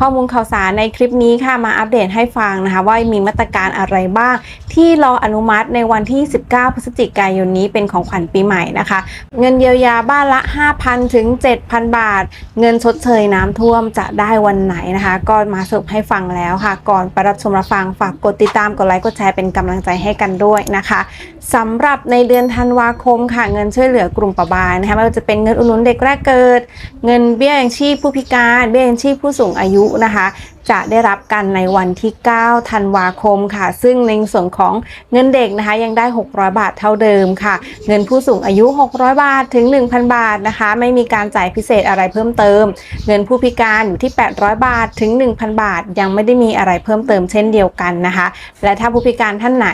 ข้อมูลข่าวสารในคลิปนี้ค่ะมาอัปเดตให้ฟังนะคะ ว่ามีมาตรการอะไรบ้างที่รออนุมัติในวันที่ 19 พฤศจิกายนนี้เป็นของขวัญปีใหม่นะคะ เงินเยียวยาบ้านละ 5,000 ถึง 7,000 บาท เงินชดเชยน้ำท่วมจะได้วันไหนนะคะ ก็มาสรุปให้ฟังแล้วค่ะ ก่อนไปรับชมรับฟังฝากกดติดตามกดไลค์กดแชร์เป็นกำลังใจให้กันด้วยนะคะสำหรับในเดือนธันวาคมค่ะเงินช่วยเหลือกลุ่มประบายนะคะไม่ว่าจะเป็นเงินอุดหนุนเด็กแรกเกิด เงินเบี้ยยังชีพผู้พิการ เบี้ยยังชีพผู้สูงอายุนะคะ จะได้รับกันในวันที่ 9 ธันวาคมค่ะ ซึ่งในส่วนของเงินเด็กนะคะ ยังได้ 600 บาทเท่าเดิมค่ะ เงินผู้สูงอายุ 600 บาทถึง 1,000 บาทนะคะ ไม่มีการจ่ายพิเศษอะไรเพิ่มเติม เงินผู้พิการอยู่ที่ 800 บาทถึง 1,000 บาท ยังไม่ได้มีอะไรเพิ่มเติมเช่นเดียวกันนะคะ และถ้าผู้พิการท่านไหน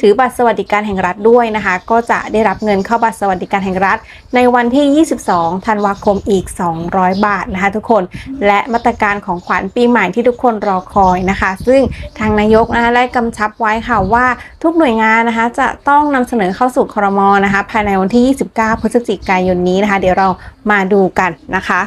ถือบัตรสวัสดิการแห่งรัฐด้วยนะคะ ก็จะได้รับเงินเข้าบัตรสวัสดิการแห่งรัฐ ในวันที่ 22 ธันวาคมอีก 200 บาทนะคะ ทุกคน และมาตรการของขวัญปีใหม่ที่ทุกคนรอคอยนะคะ ซึ่งทางนายกนะคะได้กำชับไว้ค่ะว่าทุกหน่วยงานนะคะ จะต้องนำเสนอเข้าสู่ครมนะคะ ภายในวันที่ 29 พฤศจิกายนนี้นะคะ เดี๋ยวเรามาดูกันนะคะ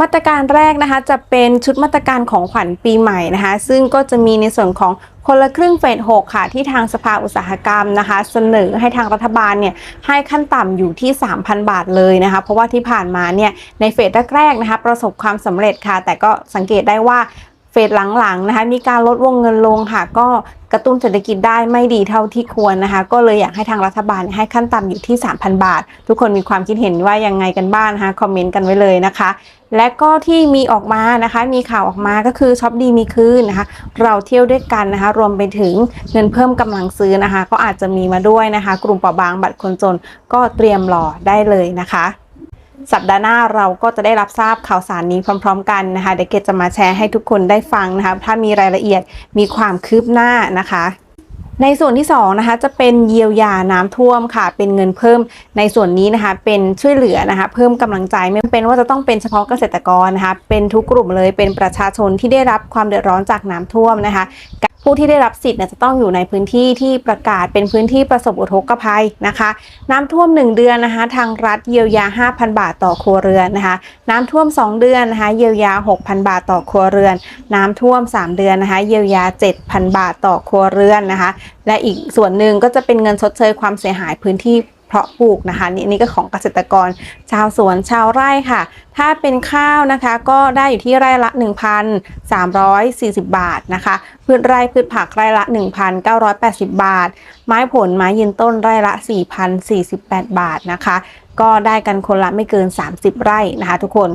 มาตรการแรกนะคะจะเป็นชุดมาตรการของขวัญปีใหม่นะคะ ซึ่งก็จะมีในส่วนของคนละครึ่งเฟส6ค่ะ ที่ทางสภาอุตสาหกรรมนะคะ เสนอให้ทางรัฐบาลเนี่ยให้ขั้นต่ำอยู่ที่ 3,000 บาทเลยนะคะ เพราะว่าที่ผ่านมาเนี่ยในเฟสแรกๆนะคะ ประสบความสำเร็จค่ะ แต่ก็สังเกตได้ว่า เฟสหลังๆนะคะ มีการลดวงเงินลงค่ะ ก็กระตุ้นเศรษฐกิจได้ไม่ดีเท่าที่ควรนะคะ ก็เลยอยากให้ทางรัฐบาลให้ขั้นต่ำอยู่ที่ 3,000 บาท ทุกคนมีความคิดเห็นว่ายังไงกันบ้างนะคะคอมเมนต์กันไว้เลยนะคะ และก็ที่มีออกมานะคะ มีข่าวออกมาก็คือช็อปดีมีคืนนะคะ เราเที่ยวด้วยกันนะคะ รวมไปถึงเงินเพิ่มกำลังซื้อนะคะ ก็อาจจะมีมาด้วยนะคะ กลุ่มเปราะบางบัตรคนจนก็เตรียมรอได้เลยนะคะ สัปดาห์หน้าเราก็จะได้รับทราบข่าวสารนี้พร้อม ๆ กันนะคะเดี๋ยวเกดจะมาแชร์ให้ทุกคนได้ฟังนะคะถ้ามีรายละเอียดมีความคืบหน้านะคะในส่วนที่2นะคะจะเป็นเยียวยาน้ำท่วมค่ะ เป็นเงินเพิ่มในส่วนนี้นะคะเป็นช่วยเหลือนะคะ เพิ่มกำลังใจไม่เป็นว่าจะต้องเป็นเฉพาะเกษตรกรนะคะเป็นทุกกลุ่มเลยเป็นประชาชนที่ได้รับความเดือดร้อนจากน้ำท่วมนะคะ ผู้ที่ได้รับสิทธิ์เนี่ยจะต้องอยู่ในพื้นที่ที่ประกาศเป็นพื้นที่ประสบอุทกภัยนะคะ น้ำท่วม 1 เดือนนะคะ ทางรัฐเยียวยา 5,000 บาทต่อครัวเรือนนะคะ น้ำท่วม 2 เดือนนะคะเยียวยา 6,000 บาทต่อครัวเรือน น้ำท่วม 3 เดือนนะคะเยียวยา 7,000 บาทต่อครัวเรือนนะคะ และอีกส่วนหนึ่งก็จะเป็นเงินชดเชยความเสียหายพื้นที่เพาะปลูกนะคะนี่นี่ก็ของเกษตรกร ชาวสวนชาวไร่ค่ะ ถ้าเป็นข้าวนะคะก็ได้อยู่ที่ไร่ละ 1,340 บาทนะคะ พืชไร่พืชผักไร่ละ 1,980 บาท ไม้ผลไม้ยืนต้นไร่ละ 4,048 บาทนะคะ ก็ได้กันคนละไม่เกิน 30 ไร่นะคะทุกคน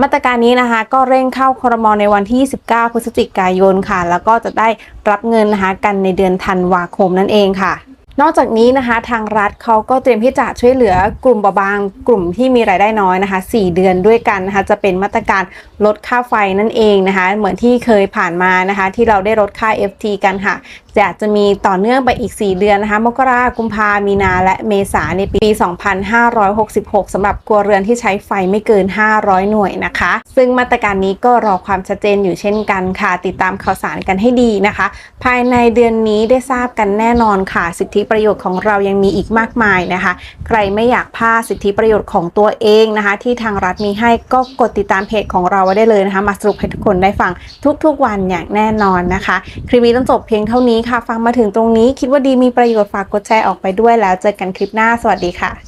มาตรการนี้นะคะก็เร่งเข้าครมในวันที่29พฤศจิกายนค่ะ แล้วก็จะได้รับเงินนะคะกันในเดือนธันวาคมนั่นเองค่ะ นอกจากนี้นะคะทางรัฐเขาก็เตรียมที่จะช่วยเหลือกลุ่มเบาบาง กลุ่มที่มีรายได้น้อยนะคะ 4 เดือนด้วยกันนะคะจะเป็นมาตรการลดค่าไฟนั่นเองนะคะ เหมือนที่เคยผ่านมานะคะ ที่เราได้ลดค่า FT กันค่ะจะจะมีต่อเนื่องไปอีก 4 เดือนนะคะ มกรากุมภามีนา และเมษาในปี 2566สำหรับครัวเรือนที่ใช้ไฟไม่เกิน 500 หน่วยนะคะ ซึ่งมาตรการนี้ก็รอความชัดเจนอยู่เช่นกันค่ะ ติดตามข่าวสารกันให้ดีนะคะ ภายในเดือนนี้ได้ทราบกันแน่นอนค่ะ สิทธิประโยชน์ของเรายังมีอีกมากมายนะคะ ใครไม่อยากพลาดสิทธิประโยชน์ของตัวเองนะคะ ที่ทางรัฐมีให้ก็กดติดตามเพจของเราไว้ได้เลยนะคะ มาสรุปให้ทุกคนได้ฟังทุกๆวันอย่างแน่นอนนะคะ คลิปนี้ต้องจบเพียงเท่านี้ค่ะ ฟังมาถึงตรงนี้ คิดว่าดีมีประโยชน์ฝากกดแชร์ออกไปด้วยแล้วเจอกันคลิปหน้า สวัสดีค่ะ